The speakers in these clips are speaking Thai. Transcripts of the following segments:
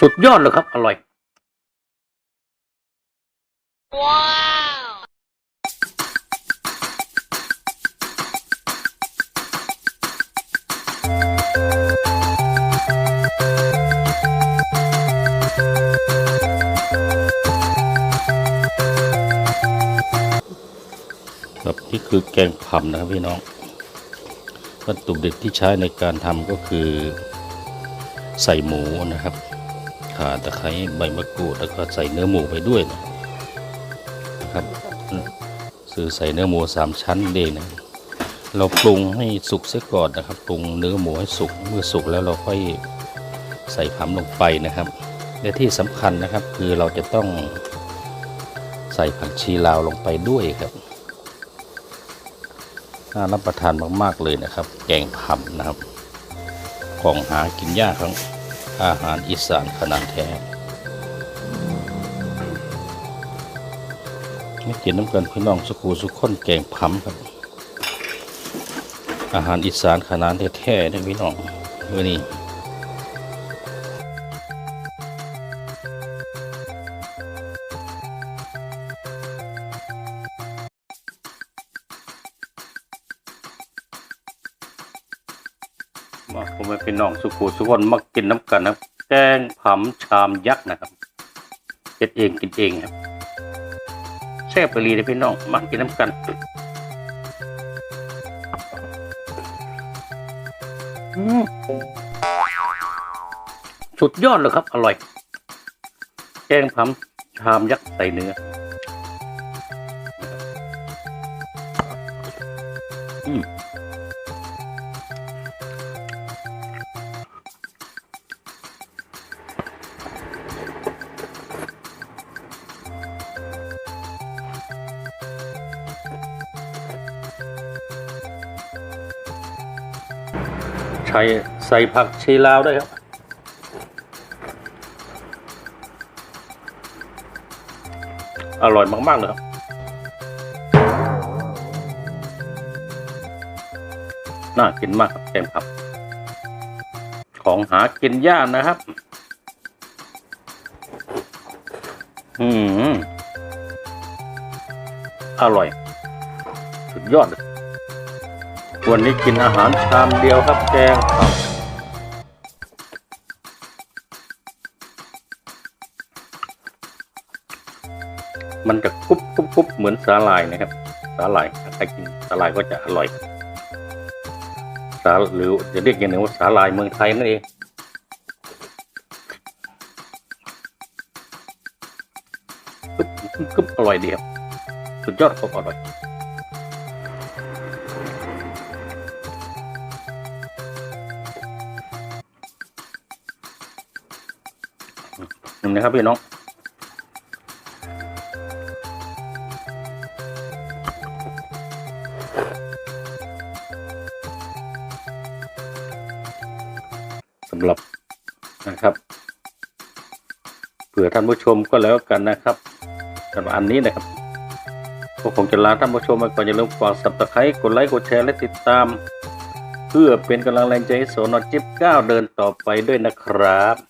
สุดยอดเลยครับ อร่อยครับนี่คือแกงผัมนะครับพี่น้อง วัตถุดิบที่ใช้ในการทำก็คือใส่หมูนะครับข่าตะไคร้ใบมะกรูดแล้วก็ใส่เนื้อหมูไปด้วยนะครับซื้อใส่เนื้อหมูสามชั้นเองนะเราปรุงให้สุกเสียก่อนนะครับ ปรุงเนื้อหมูให้สุกเมื่อสุกแล้วเราค่อยใส่ผัมลงไปนะครับ และที่สำคัญนะครับคือเราจะต้องใส่ผักชีลาวลงไปด้วยครับ น่ารับประทานมากๆเลยนะครับ แกงผำนะครับ ของหากินยากของอาหารอีสานขนาดแท้ไม่กินน้ำกันพี่น้องสุกูสุข้นแกงผำครับ อาหารอีสานขนาดแท้ๆนะพี่น้องเมื่อนี้ มาผมไม่เป็นน้องสุกูสุขคนมากินน้ำกันนะครับ แกงผำชามยักษ์นะครับเก็ดเองกินเองครับแซ่บไปรีเลยพี่น้องมากินน้ำกันสุดยอดเลยครับ อร่อย แกงผำชามยักษ์ใส่เนื้ออืม ใช้ใส่ผักชีลาวด้วยครับ อร่อยมาก ๆ เลยครับน่ากินมากครับแกงผักของหากินยากนะครับ อืม อร่อย สุดยอดเลย วันนี้กินอาหารชามเดียวครับแกงผักมันจะกรุบกรุบกรุบเหมือนสาหร่ายนะครับ สาหร่ายถ้าใครกินสาหร่ายก็จะอร่อยสาหรือจะเรียกอย่างหนึ่งว่าสาหร่ายเมืองไทยนั่นเองกรุบกรุบอร่อยเดีครับสุดยอดครับอร่อย หนี่งนะครับพี่น้องสำหรับนะครับเผื่อท่านผู้ชมก็แล้วกันนะครับสำหรับอันนี้นะครับพวกผมจะลาท่านผู้ชมไปก่อนอย่าลืมฝากสับตะไคร้กดไลค์กดแชร์และติดตาม เพื่อเป็นกำลังแรงใจให้โสนอจิ๊บก้าวเดินต่อไปด้วยนะครับ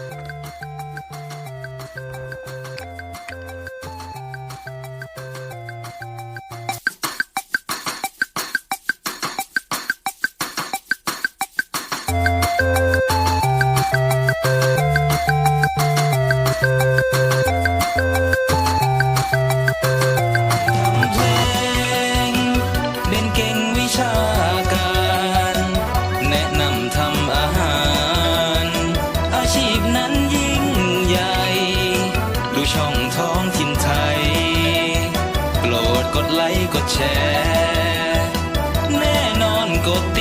contigo.